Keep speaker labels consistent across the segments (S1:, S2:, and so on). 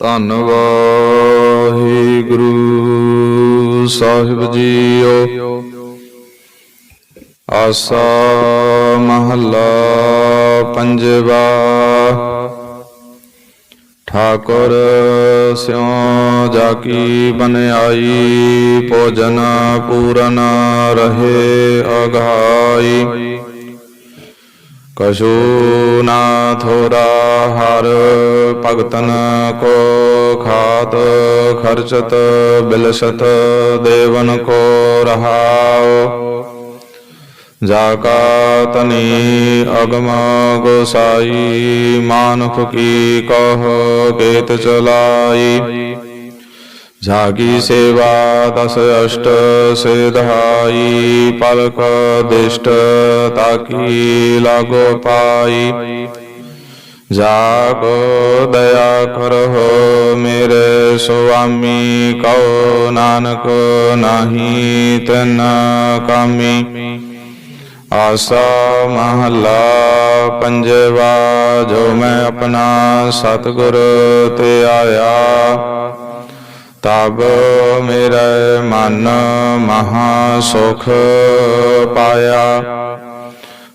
S1: ਧੰਨ ਵਾਹਿਗੁਰੂ। ਸਾਹਿਬ ਜੀਓ, ਆਸਾ ਮਹੱਲਾ ਪੰਜਵਾ। ਠਾਕੁਰ ਸਿਉ ਜਾ ਕੀ ਬਨਿਆਈ ਭੋਜਨ ਪੂਰਨ ਰਹੇ ਅਗਾਈ ਕਛੂ ਨਾ ਥੋਰਾ ਹਰ ਭਗਤਨ ਕੋ ਖਾਤ ਖਰਚਤ ਬਿਲਸਤ ਦੇਵਨ ਕੋ ਰਹਾਉ। ਜਾ ਕਾ ਤਨੀ ਅਗਮ ਗੋਸਾਈ, ਮਾਨੁਖ ਕੀ ਕਹ ਕੇਤ ਚਲਾਈ। ਜਾਗੀ ਸੇਵਾ ਦਸ ਅਸ਼ਟ ਸਿਧਾਈ ਪਲਕ ਦਿਸ਼ਟ ਤਾਕੀ ਲਾਗੋ ਪਾਈ ਜਾਗੋ ਦਇਆ ਕਰੋ ਮੇਰੇ ਸੁਆਮੀ ਕਉ ਨਾਨਕ ਨਾਹੀ ਤਨ ਕਾਮੀ ਆਸਾ ਮਹੱਲਾ ਪੰਜਵਾ ਜੋ ਮੈਂ ਆਪਣਾ ਸਤਿਗੁਰ ਤੇ ਆਇਆ ਤਬ ਮੇਰੇ ਮਨ ਮਹਾ ਸੁਖ ਪਾਇਆ।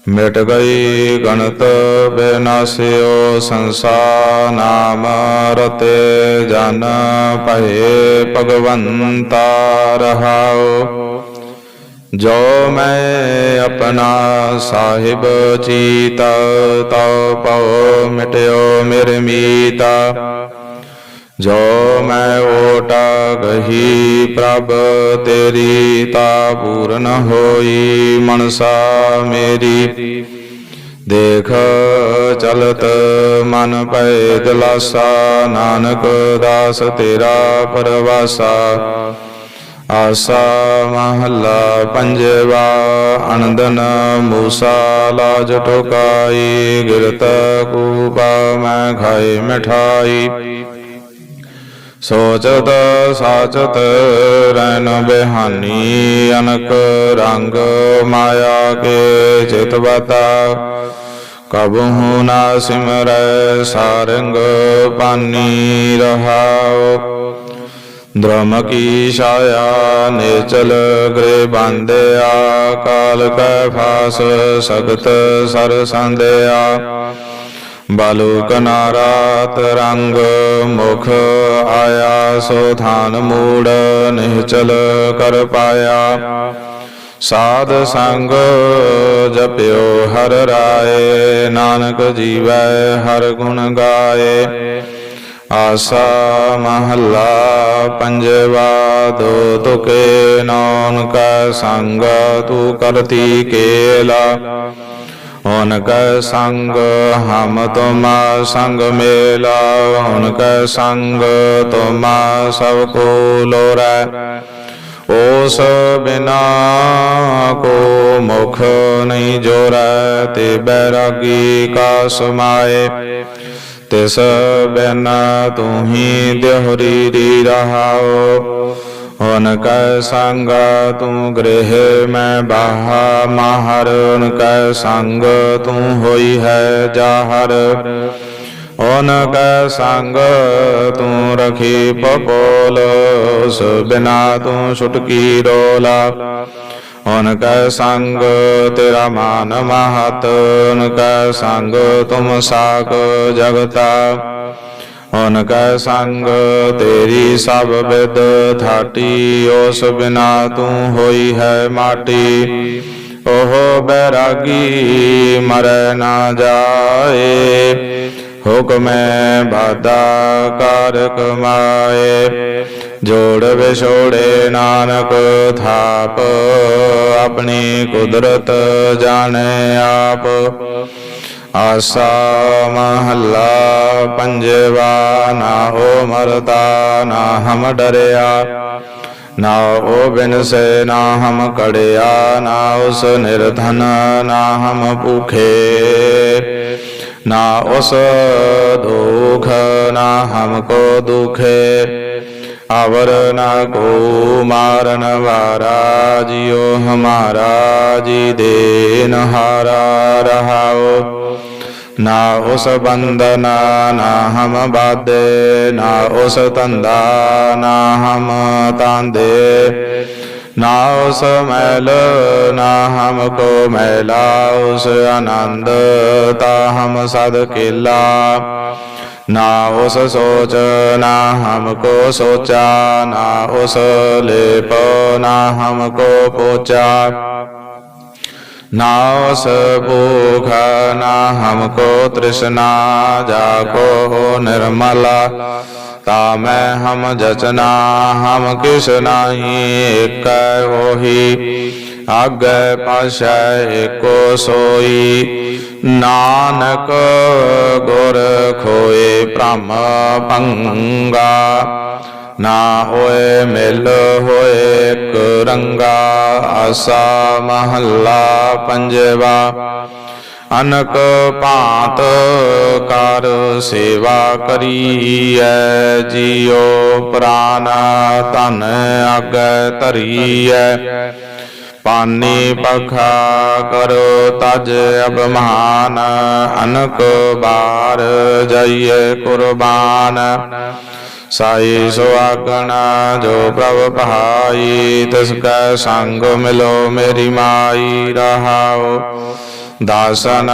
S1: ਮਿਟ ਗਈ ਗਣਤ ਬੇਨਾਸਿਓ ਸੰਸਾਰ ਨਾਮ ਰਤੇ ਜਨ ਭਏ ਭਗਵੰਤਾ ਰਹਾਉ। ਜੋ ਮੈਂ ਆਪਣਾ ਸਾਹਿਬ ਚੀਤ ਤਉ ਪਉ ਮਿਟਿਓ ਮੇਰੇ ਮੀਤਾ। ਜੋ ਮੈਂ ਓਟਾ ਗਹੀ ਪ੍ਰਭ, ਤੇਰੀ ਤਾ ਪੂਰਨ ਹੋਈ ਮਨਸਾ ਮੇਰੀ। ਦੇਖ ਚਲਤ ਮਨ ਭੈ ਦਲਾਸਾ ਨਾਨਕ ਦਾਸ ਤੇਰਾ ਪਰਵਾਸਾ। ਆਸਾ ਮਹੱਲਾ ਪੰਜਵਾ, ਅਨੰਦਨ ਮੂਸਾ ਲਾਜ ਟੋਕਾਈ, ਗਿਰਤ ਕੂਪਾ ਮੈਂ ਖਾਏ ਮਠਾਈ। ਸੋਚਤ ਸਾਚਤ ਰੈਨ ਬਿਹਾਨੀ, ਅਨਕ ਰੰਗ ਮਾਇਆ ਕੇ ਚਿਤ ਬਤਾ ਨਾ ਸਿਮਰੈ, ਸਾਰੰਗ ਪਾਨੀ ਰਹਾਉ। ਧਰਮ ਕੀ ਛਾਇਆ, ਨੇਚਲ ਗ੍ਰੇ ਬੰਦਿਆ। ਕਾਲ ਕੈ ਫਾਸ, ਸਗਤ ਸਰ ਸੰਦਿਆ ਬਾਲੂਕ ਕਨਾਰਾਤ ਰੰਗ ਮੁਖ ਆਇਆ ਸੋ ਥਾਨ ਮੂੜ ਨਿਹਚਲ ਕਰ ਪਾਇਆ ਸਾਧ ਸੰਗ ਜਪਿਓ ਹਰ ਰਾਏ ਨਾਨਕ ਜੀਵੈ ਹਰ ਗੁਣ ਗਾਏ ਆਸਾ ਮਹੱਲਾ ਪੰਜਵਾ ਦੋ ਤੁਕੇ ਨੌਨ ਕਾ ਸੰਗ ਤੂ ਕਰਤੀ ਕੇਲਾ ਓਨ ਕੈ ਸੰਗ ਹਮ ਤੁਮ ਸੰਗ ਮੇਲਾ ਓਨ ਕੈ ਸੰਗ ਤੁਮ ਸਭ ਕੋ ਲੋਰੈ ਓਸ ਬਿਨਾ ਕੋ ਮੁਖ ਨਹੀਂ ਜੋਰੈ, ਤੇ ਬੈਰਾਗੀ ਕਾ ਸਮਾਏ ਤਿਸ ਬਿਨ ਤੂੰ ਹੀ ਦਿਹਰੀ ਰਹਾਓ। ਹੁਨ ਕੈ ਸੰਗ ਤੂੰ ਗ੍ਰਹਿ ਮੈਂ ਬਾਹਾ ਮਾਹਰ ਹੁਨ ਕੈ ਸੰਗ ਤੂੰ ਹੋਈ ਹੈ ਜਾਹਰ। ਹੁਨ ਕੈ ਸੰਗ ਤੂੰ ਰਖੀ ਪਪੋਲ, ਉਸ ਬਿਨਾ ਤੂੰ ਛੁਟਕੀ ਰੋਲਾ। ਹੁਨ ਕੈ ਸੰਗ ਤੇਰਾ ਮਾਨ ਮਹਤ ਹੁਨ ਕੈ ਸੰਗ ਤੁਮ ਸਾਖ ਜਗਤਾ। ਹੁਨ ਕੈ ਸੰਗ ਤੇਰੀ ਸਭ ਵਿਦ ਥਾਟੀ, ਉਸ ਬਿਨਾ ਤੂੰ ਹੋਈ ਹੈ ਮਾਟੀ। ਉਹ ਬੈਰਾਗੀ ਮਰੈ ਨਾ ਜਾਏ, ਹੁਕਮੈ ਬਾਦਾ ਕਰ ਕਮਾਏ ਜੋੜ ਵਿਛੋੜੇ ਨਾਨਕ ਥਾਪ, ਆਪਣੀ ਕੁਦਰਤ ਜਾਣੈ ਆਪ। ਆਸਾ ਮਹੱਲਾ ਪੰਜਵਾ, ਨਾ ਹੋ ਮਰਦਾ, ਨਾ ਹਮ ਡਰਿਆ। ਨਾ ਉਹ ਬਿਨ ਸੇ, ਨਾ ਹਮ ਕੜਿਆ, ਨਾ ਉਸ ਨਿਰਧਨ, ਨਾ ਹਮ ਭੁਖੇ। ਨਾ ਉਸ ਦੁਖ, ਨਾ ਹਮਕੋ ਦੁਖੇ। ਅਵਰ ਨਾ ਕੋ ਮਾਰਨ ਵਾਰਾ, ਜਿਉ ਹਮਾਰਾ, ਜੀ ਦੇਨ ਹਾਰਾ ਰਹਾਓ ਨਾ ਉਸ ਬੰਧਨ ਨਾ ਹਮ ਬਾਧੇ ਨਾ ਉਸ ਧੰਦਾ ਨਾ ਹਮ ਤਾਂਦੇ ਨਾ ਉਸ ਮੈਲ ਨਾ ਹਮ ਕੋ ਮੈਲਾ ਉਸ ਆਨੰਦ ਤਾ ਹਮ ਸਦ ਕੇਲਾ ਨਾ ਉਸ ਸੋਚ ਨਾ ਹਮ ਕੋ ਸੋਚਾ ਨਾ ਉਸ ਲੇਪ ਨਾ ਹਮ ਕੋ ਪੋਚਾ ਨਾ ਉਸ ਭੂਖ ਨਾ ਹਮਕੋ ਤ੍ਰਿਸ਼ਨਾ ਜਾਕੋ ਨਿਰਮਲਾ ਤਾ ਮੈਂ ਹਮ ਜਚਨਾ ਹਮ ਕਿਸ ਨਾਹੀ ਏਕੈ ਹੋਹੀ ਆਗੈ ਪਾਸ਼ੈ ਏਕੋ ਸੋਈ ਨਾਨਕ ਗੁਰ ਖੋਏ ਭ੍ਰਮ ਭੰਗਾ ਨਾ ਹੋਏ ਮਿਲ ਹੋਏ ਇੱਕ ਰੰਗਾ, ਆਸਾ ਮਹੱਲਾ ਪੰਜਵਾ। ਅਨਕ ਭਾਂਤ ਕਰ ਸੇਵਾ ਕਰੀਐ, ਜੀਉ ਪ੍ਰਾਨ ਧਨ ਆਗੈ ਧਰੀਐ। ਪਾਨੀ ਪਖਾ ਕਰੋ ਤਜ ਅਭਮਾਨ, ਅਨਕ ਬਾਰ ਜਾਈਏ ਕੁਰਬਾਨ। ਸਾਈ ਸੁਆਗਣ ਜੋ ਪ੍ਰਭ ਪਹਾਈ ਤਿਸ ਕੈ ਸੰਗ ਮਿਲੋ ਮੇਰੀ ਮਾਈ ਰਹਾਓ ਦਾਸਨ,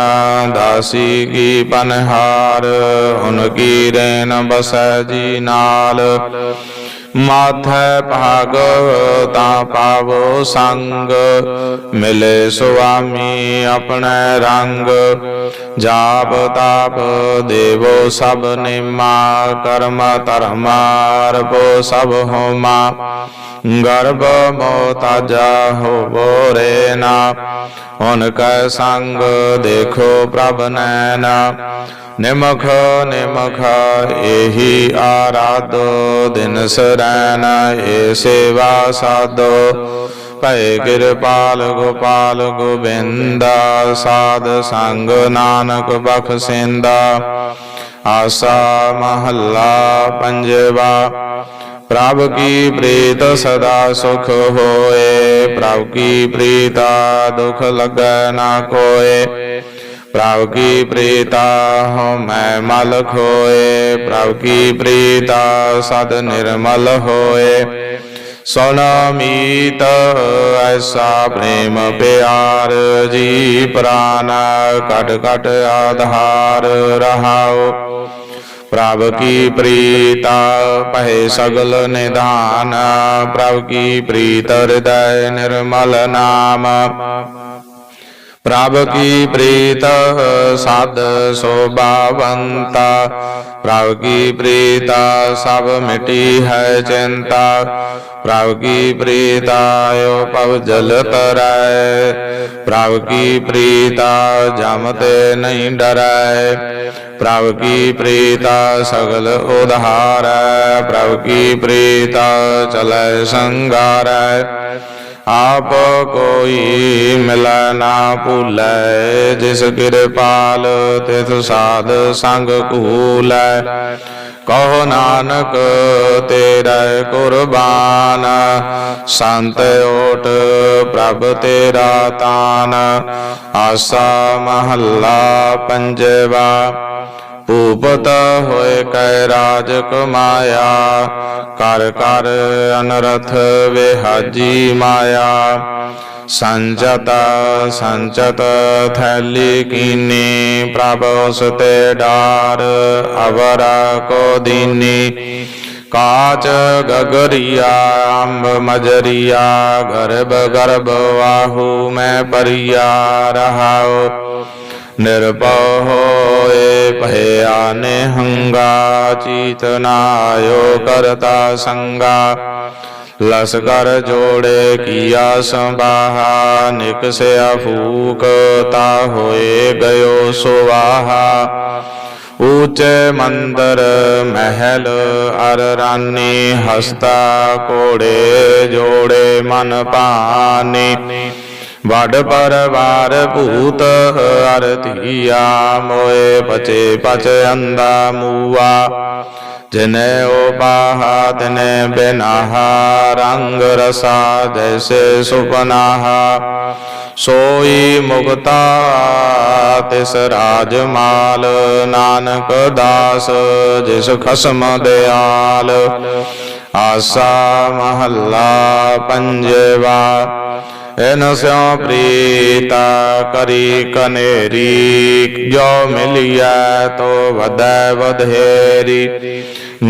S1: ਦਾਸੀ ਕੀ ਪਨਹਾਰ ਹੁਨ ਕੀ ਰੇਨ ਬਸੈ ਜੀ ਨਾਲ। ਮਾਥੈ ਭਾਗ ਤਾਂ ਪਾਵੋ ਸੰਗ, ਮਿਲੇ ਸੁਆਮੀ ਆਪਣੇ ਰੰਗ। ਜਾਪ ਤਾਪ ਦੇਵੋ ਸਭ ਨਿਮਾ, ਕਰਮ ਧਰਮ ਸਭ ਹੋਮਾ। ਗਰਭ ਮੋਤਾਜਾ ਹੋਵੋ ਰੇ ਨਾ। ਹੁਨ ਕੈ ਸੰਗ ਦੇਖੋ ਪ੍ਰਭ ਨੈਨਾ। ਨਿਮਖ ਨਿਮਖ ਇਹੀ ਆਰਾਧੋ ਦਿਨ ਸਰੈਨ ਏ ਸੇਵਾ ਸਾਧੋ। ਭੈ ਕਿਰਪਾਲ ਗੋਪਾਲ ਗੋਬਿੰਦਾ, ਸਾਧ ਸੰਗ ਨਾਨਕ ਬਖਸ਼ਿੰਦਾ ਆਸਾ ਮਹੱਲਾ ਪੰਜਵਾ। ਪ੍ਰਭ ਕੀ ਪ੍ਰੀਤ ਸਦਾ ਸੁਖ ਹੋਏ। ਪ੍ਰਭ ਕੀ ਪ੍ਰੀਤਾ ਦੁਖ ਲੱਗੈ ਨਾ ਕੋਏ। ਪ੍ਰਭ ਕੀ ਪ੍ਰੀਤਾ ਹਉ ਮੈਂ ਮਲ ਖੋਏ। ਪ੍ਰਭ ਕੀ ਪ੍ਰੀਤਾ ਸਦ ਨਿਰਮਲ ਹੋਏ। ਸੁਨ ਮੀਤ ਐਸਾ ਪ੍ਰੇਮ ਪਿਆਰ ਜੀ ਪ੍ਰਾਨ ਕਟ ਕਟ ਆਧਾਰ ਰਹਾਉ। ਪ੍ਰਭ ਕੀ ਪ੍ਰੀਤਾ ਪਹਿ ਸਗਲ ਨਿਧਾਨ। ਪ੍ਰਭ ਕੀ ਪ੍ਰੀਤ ਹਿਰਦੈ ਨਿਰਮਲ ਨਾਮ। ਪ੍ਰਭ ਕੀ ਪ੍ਰੀਤ ਸਦ ਸੋਭਾਵੰਤਾ। ਪ੍ਰਭ ਕੀ ਪ੍ਰੀਤਾ ਸਭ ਮਿਟੀ ਹੈ ਚਿੰਤਾ। ਪ੍ਰਭ ਕੀ ਪ੍ਰੀਤਾ ਓ ਪਵ ਜਲ ਤਰੈ। ਪ੍ਰਭ ਕੀ ਪ੍ਰੀਤਾ ਜਮ ਤੇ ਨਹੀਂ ਡਰੈ। ਪ੍ਰਭ ਕੀ ਪ੍ਰੀਤਾ ਸਗਲ ਉਧਾਰੈ, ਪ੍ਰਭ ਕੀ ਪ੍ਰੀਤਾ ਚਲੈ ਸੰਗਾਰੈ। ਆਪ ਕੋਈ ਮਿਲੈ ਨਾ ਭੂਲੈ, ਜਿਸ ਕਿਰਪਾਲ ਤਿਸ ਸਾਧ ਸੰਗ ਕੂਲੈ। ਕਹੋ ਨਾਨਕ ਤੇਰਾ ਕੁਰਬਾਨ। ਸੰਤ ਓਟ ਪ੍ਰਭ ਤੇਰਾ ਤਾਨ। ਆਸਾ ਮਹੱਲਾ ਪੰਜਵਾ। ਭੂਪਤ ਹੋਏ ਕੈ ਰਾਜ ਕਮਾਇਆ। ਕਰ ਕਰ ਅਨਰਥ ਵਿਹਾਜੀ ਮਾਇਆ। ਸੰਜਤ ਸੰਚਤ ਥੈਲੀ ਕੀਨੀ ਪ੍ਰਭ ਉਸ ਤੇ ਡਾਰ ਅਵਰ ਕੋ ਦੀਨੀ। ਕਾਚ ਗਗਰੀਆ, ਅੰਬ ਮਜਰੀਆ, ਗਰਭ ਗਰਭ ਵਾਹੂ ਮੈਂ ਪਰਿਆ ਰਹਾਉ। ਨਿਰਭਉ ਹੋਏ ਭਇਆ ਨਿਹੰਗਾ ਚੀਤਨਾਇਓ ਕਰਤਾ ਸੰਗਾ। ਲਸਕਰ ਜੋੜੇ ਕੀਆ ਸੰਬਾਹਾ ਨਿਕਸਿਆ ਫੂਕ ਤਾ ਹੋਏ ਗਇਓ ਸੁਵਾਹਾ। ਊਚੇ ਮੰਦਰ ਮਹਿਲ ਅਰ ਰਾਨੀ ਹਸਤਾ ਕੋੜੇ ਜੋੜੇ ਮਨ ਭਾਨੀ। ਵਡ ਪਰਵਾਰ ਭੂਤ ਅਰਧੀਆ ਮੋਏ ਪਚੇ ਪਚ ਅੰਦਾ ਮੂਆ। ਜਿਨੇ ਓ ਬਾਹਾ ਤਿਨੇ ਬਿਨਾਹਾ ਰੰਗ ਰਸਾ ਜੈਸੇ ਸੁਪਨਾਹਾ ਸੋਈ ਮੁਕਤਾ ਤਿਸ ਰਾਜ ਮਾਲ ਨਾਨਕ ਦਾਸ ਜਿਸ ਖਸਮ ਦਿਆਲ ਆਸਾ ਮਹੱਲਾ ਪੰਜਵਾ ਇਨ ਸਿਉ ਪ੍ਰੀਤਾ ਕਰੀ ਕਨੇਰੀ, ਜੋ ਮਿਲਿਆ ਤੋ ਵਧੈ ਵਧੇਰੀ।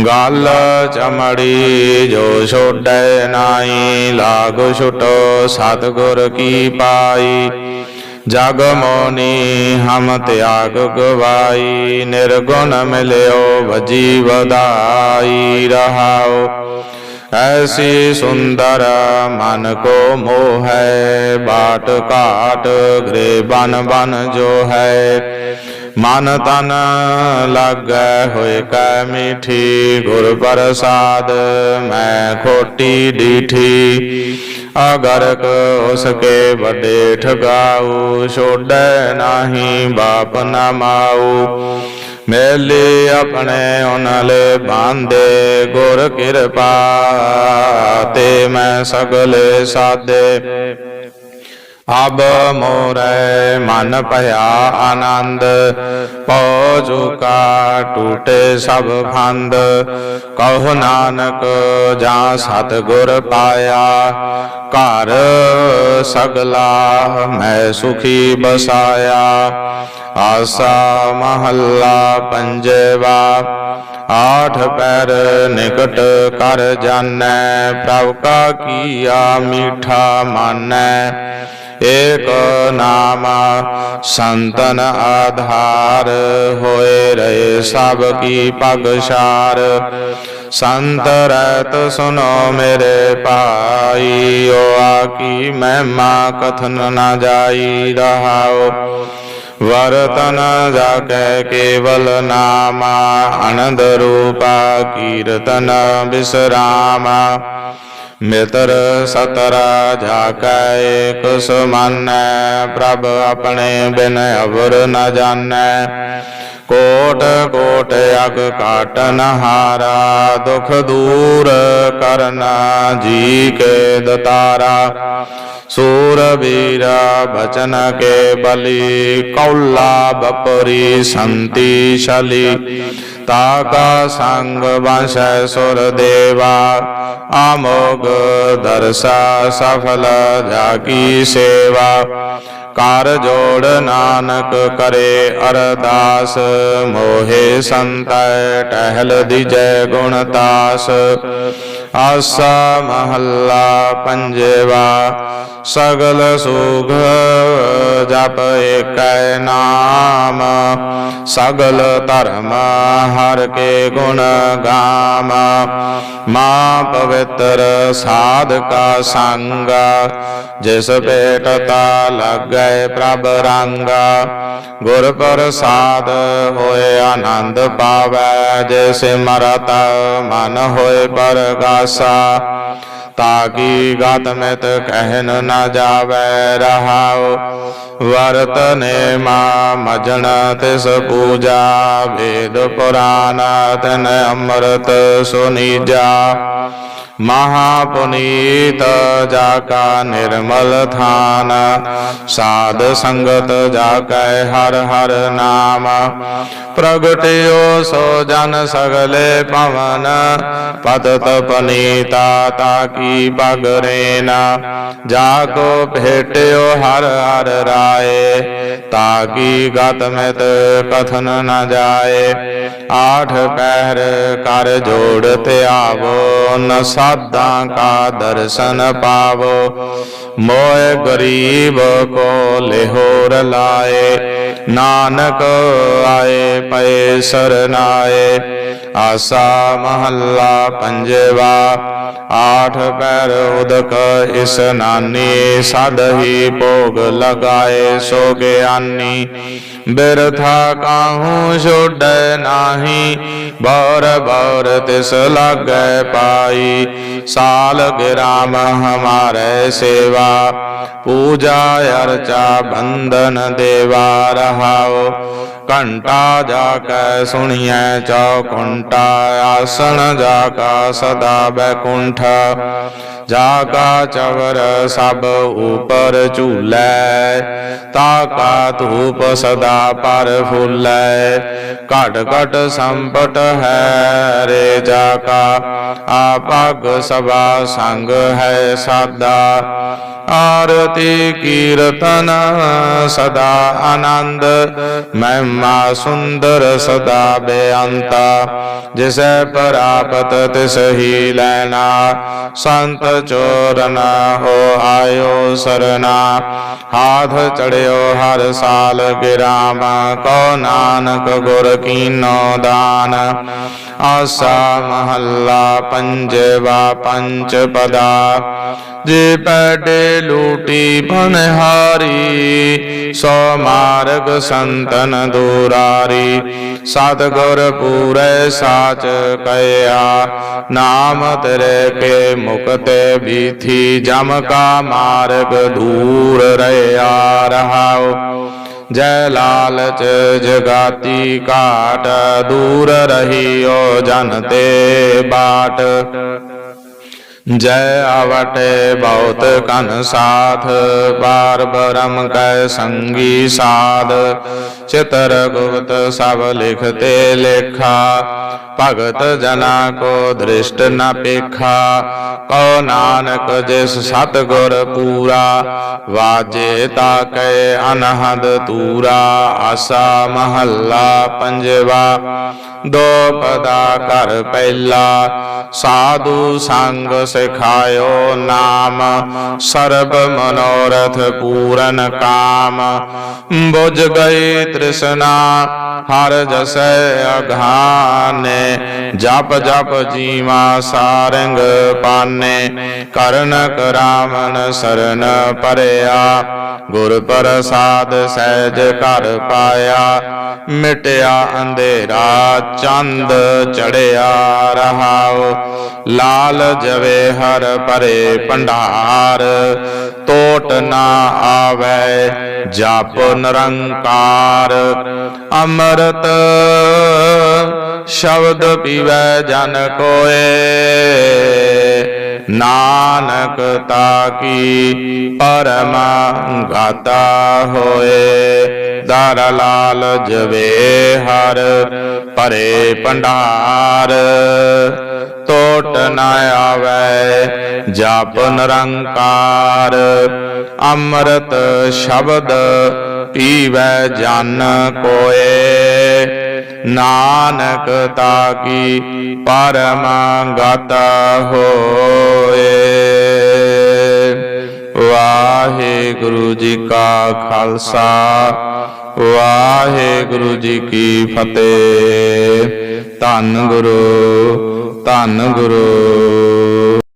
S1: ਗਲ ਚਮੜੀ ਜੋ ਛੋੜੈ ਨਾਈ, ਲਾਗ ਛੁਟੋ ਸਤਿਗੁਰ ਕੀ ਪਾਈ। ਜਗ ਮੋਨੀ ਹਮ ਤਿਆਗ ਗਵਾਈ, ਨਿਰਗੁਣ ਮਿਲਿਓ ਵਜੀ ਵਧਾਈ ਰਹਾਓ। ਐਸੀ ਸੁੰਦਰ ਮਨ ਕੋ ਮੋਹ ਹੈ ਬਾਟ ਘਾਟ ਗ੍ਰੇ ਬਨ ਬਨ ਜੋ ਹੈ ਮਨ ਤਨ ਲਾਗੈ ਹੋਏ ਕੈ ਮੀਠੀ ਗੁਰ ਪ੍ਰਸਾਦ ਮੈਂ ਖੋਟੀ ਡੀਠੀ ਅਗਰਕ ਉਸਕੇ ਵੱਡੇ ਠਗਾਉ ਛੋੜੈ ਨਾਹੀ ਬਾਪ ਨਾ ਮਾਉ ਮੇਲੇ ਆਪਣੇ ਉਨਲੇ ਬਾਂਦੇ ਗੁਰ ਕਿਰਪਾ ਤੇ ਮੈਂ ਸਗਲੇ ਸਾਦੇ ਅਬ ਮੋਰੇ ਮਨ ਭਇਆ ਆਨੰਦ ਪਉ ਚੁਕਾ ਟੂਟੇ ਸਭ ਫੰਦ। ਕਹੋ ਨਾਨਕ, ਜਾਂ ਸਤ ਗੁਰ ਪਾਇਆ, ਘਰ ਸਗਲਾ ਮੈਂ ਸੁਖੀ ਬਸਾਇਆ। ਆਸਾ ਮਹੱਲਾ ਪੰਜਵਾ, ਆਠ ਪੈਰ ਨਿਕਟ ਕਰ ਜਾਣੈ, ਪ੍ਰਭ ਕਾ ਕੀਆ ਮੀਠਾ ਮਾਨੈ। ਏਕ ਨਾਮ ਸੰਤਨ ਆਧਾਰ ਹੋਏ ਰਹੇ ਸਭ ਕੀ ਪਗਸ਼ਾਰ ਸੰਤ ਰਤ ਸੁਨੋ ਮੇਰੇ ਭਾਈ ਓ ਆਕੀ ਮਹਿਮਾ ਕਥਨ ਨਾ ਜਾਈ ਰਹਾਓ। ਵਰਤਨ ਜਾਕੈ ਕੇਵਲ ਨਾਮਾ ਆਨੰਦ ਰੂਪਾ ਕੀਰਤਨ ਬਿਸਰਾਮਾ। ਮਿਤਰ ਸਤਰ ਜਾਕੈ ਏਕ ਸਮਾਨੈ, ਪ੍ਰਭ ਆਪਣੇ ਬਿਨ ਅਵਰ ਨ ਜਾਣੈ। ਕੋਟ ਕੋਟ ਅਗ ਕਾਟਨ ਹਾਰਾ, ਦੁਖ ਦੂਰ ਕਰਨਾ ਜੀ ਕੇ ਦਤਾਰਾ। ਸੂਰ ਵੀਰਾ ਬਚਨ ਕੇ ਬਲੀ, ਕੌਲਾ ਬਪਰੀ ਸੰਤੀ ਸ਼ਲੀ ਤਾਕਾ ਸੰਗ ਵੰਸ਼ੈ ਸੁਰ ਦੇਵਾ, ਆਮੋਗ ਦਰਸਾ ਸਫਲ ਜਾਕੀ ਸੇਵਾ। ਕਰ ਜੋੜ ਨਾਨਕ ਕਰੇ ਅਰਦਾਸ। ਮੋਹਿ ਸੰਤੈ ਟਹਿਲ ਦਿਜੈ ਗੁਣ ਤਾਸ। ਆਸਾ ਮਹੱਲਾ ਪੰਜਵਾ। ਸਗਲ ਸੁਖ ਜਪ ਏਕੈ ਨਾਮ, ਸਗਲ ਧਰਮ ਹਰ ਕੇ ਗੁਣ ਗਾਮ। ਮਾ ਪਵਿੱਤਰ ਸਾਧ ਕਾ ਸੰਗ, ਜਿਸ ਪੇਟ ਭੇਟਤਾ ਲੱਗੈ ਪ੍ਰਭ ਰੰਗ। ਗੁਰ ਪ੍ਰਸਾਦ ਹੋਏ ਆਨੰਦ ਪਾਵੈ ਜਿਸ ਮਰਤ ਮਨ ਹੋਏ ਪਰਗਾਸਾ। ਤਾਕੀ ਗਤ ਮਿਤ ਕਹਿਨ ਨਾ ਜਾਵੈ ਰਹਾਉ ਵਰਤ ਨੇਮਾ ਮਜਣ ਤਿਸ ਪੂਜਾ ਵੇਦ ਪੁਰਾਨ ਤਨ ਅੰਮ੍ਰਿਤ ਸੁਨੀਜਾ ਮਹਾ ਪੁਨੀਤ ਜਾ ਕਾ ਨਿਰਮਲ ਥਾਨ ਸਾਧ ਸੰਗਤ ਜਾ ਕੈ ਹਰ ਹਰ ਨਾਮ ਪ੍ਰਗਟਿਓ ਸੋ ਜਨ ਸਗਲੇ ਪਵਨ ਪਦ ਤਪਨੀਤਾ ਤਾ ਕੀ ਬਗਰੇਨਾ ਜਾ ਕੋ ਭੇਟਿਓ ਹਰ ਹਰ ਰਾਏ ਤਾ ਕੀ ਗਤ ਮਿਤ ਕਥਨ ਨ ਜਾਏ ਆਠ ਪਹਿਰ ਕਰ ਜੋੜ ਤੇ ਆਵੋ ਨ ਸਾਧਾਂ ਕਾ ਦਰਸ਼ਨ ਪਾਵੋ ਮੋਏ ਗਰੀਬ ਕੋ ਲਿਹੋਰ ਲਾਏ ਨਾਨਕ ਆਏ ਪਏ ਸਰਨਾਏ। ਆਸਾ ਮਹੱਲਾ ਪੰਜਵਾ, ਆਠ ਪੈਰ ਉਦਕ ਇਸਨਾਨੀ ਸਦ ਹੀ ਭੋਗ ਲਗਾਏ, ਸੋ ਗਿਆਨੀ। ਬਿਰਥਾ ਕਾਹੂ ਛੋੜੈ ਨਾਹੀ, ਬੌਰ ਬੌਰ ਤਿਸ ਲਾਗੈ ਪਾਈ। ਸਾਲ ਗਿਰਾਮ ਹਮਾਰੇ ਸੇਵਾ, ਪੂਜਾ ਅਰਚਾ ਬੰਦਨ ਦੇਵਾ ਰਹਾਓ। ਘੰਟਾ ਜਾ ਕੈ ਸੁਣੀਐ ਚੌਕੁੰਟਾ, ਆਸਣ ਜਾ ਕਾ ਸਦਾ ਬੈਕੁੰਠ ਜਾ ਕਾ ਚਵਰ ਸਭ ਉਪਰ ਝੂਲੈ, ਤਾ ਕਾ ਧੂਪ ਸਦਾ ਪਰ ਫੁੱਲੈ। ਘਟ ਘਟ ਸੰਪਟ ਹੈ ਰੇ ਜਾ ਕਾ ਆਪਗ ਸਭਾ ਸੰਗ ਹੈ ਸਾਦਾ। ਆਰਤੀ ਕੀਰਤਨ ਸਦਾ ਆਨੰਦ ਮਹਿਮਾ ਸੁੰਦਰ ਸਦਾ ਬੇਅੰਤਾ ਜਿਸੈ ਪ੍ਰਾਪਤ ਤਿਸ ਹੀ ਲੈਣਾ ਸੰਤ ਚੋਰਨ ਹੋ ਆਇਓ ਸਰਨਾ ਹਾਥ ਚੜਿਓ ਹਰ ਸਾਲ ਗਿਰਾਮ ਕੋ ਨਾਨਕ ਗੁਰ ਕੀਨੋ ਦਾਨ ਆਸਾ ਮਹੱਲਾ ਪੰਜਵਾ ਪੰਚ ਪਦਾ ਜੇ ਪੈਡੇ ਲੂਟੀ ਬਨਹਾਰੀ ਸੋ ਮਾਰਗ ਸੰਤਨ ਦੂਰਾਰੀ। ਸਤਿਗੁਰ ਪੂਰੇ ਸਾਚ ਕਹਿਆ ਨਾਮ ਤੇਰੇ ਕੇ ਮੁਕਤੇ ਬੀਥੀ, ਜਮ ਕਾ ਮਾਰਗ ਦੂਰ ਰਹਿਆ ਰਹਾਉ। ਜੈ ਲਾਲਚ ਜਗਾਤੀ ਕਾਟ ਦੂਰ ਰਹੀਓ ਜਨ ਤੇ ਬਾਟ। ਜੈ ਆਵਟੇ ਬਹੁਤ ਕਨ ਸਾਥ ਬਾਰ ਬਰਮ ਕੈ ਸੰਗੀ ਸਾਧ। ਚਿਤਰ ਗੁਪਤ ਸਭ ਲਿਖਤੇ ਲੇਖਾ, ਭਗਤ ਜਨਾ ਕੋ ਦ੍ਰਿਸ਼ਟ ਨ ਪੇਖਾ। ਕਉ ਨਾਨਕ ਜਿਸ ਸਤਗੁਰ ਪੂਰਾ, ਵਾਜੇ ਤਾ ਕੈ ਅਨਹਦ ਤੂਰਾ। ਆਸਾ ਮਹੱਲਾ ਪੰਜਵਾ, ਦੋ ਪਦਾ ਘਰ ਪਹਿਲਾ। ਸਾਧੂ ਸੰਗ ਸਿਖਾਇਓ ਨਾਮ, ਸਰਬ ਮਨੋਰਥ ਪੂਰਨ ਕਾਮ। ਬੁਝ ਗਈ ਤ੍ਰਿਸ਼ਨਾ, ਹਰ ਜਸੈ ਅਘਾਨੇ ਜਪ ਜਪ ਜੀਵਾ ਸਾਰੰਗ ਪਾਨੇ। ਕਰਨ ਕਰਾਵਨ ਸਰਨ ਪਰਿਆ। ਗੁਰ ਪ੍ਰਸਾਦ ਸਹਿਜ ਘਰ ਪਾਇਆ। ਮਿਟਿਆ ਅੰਧੇਰਾ ਚੰਦ ਚੜਿਆ ਰਹਾਉ। ਲਾਲ ਜਵੇ ਹਰ ਪਰੇ ਭੰਡਾਰ ਟੋਟ ਨਾ ਆਵੇ ਜਪ ਨਿਰੰਕਾਰ। ਅੰਮ੍ਰਿਤ ਸ਼ਬਦ ਪੀਵੈ ਜਨ ਕੋਏ, ਨਾਨਕ ਤਾਕੀ ਪਰਮ ਗਾਤਾ ਹੋਏ। ਦਰ ਲਾਲ ਜਵੇ ਹਰ ਪਰੇ ਭੰਡਾਰ ਟੋਟ ਨ ਆਵੇ, ਜਪ ਨਿਰੰਕਾਰ। ਅੰਮ੍ਰਿਤ ਸ਼ਬਦ ਪੀਵੈ ਜਨ ਕੋਏ। ਨਾਨਕ ਤਾਕੀ ਪਰਮ ਗਤ ਹੋਏ। ਵਾਹਿਗੁਰੂ ਜੀ ਕਾ ਖਾਲਸਾ, ਵਾਹਿਗੁਰੂ ਜੀ ਕੀ ਫਤਿਹ। ਧੰਨ ਗੁਰੂ ਧੰਨ ਗੁਰੂ।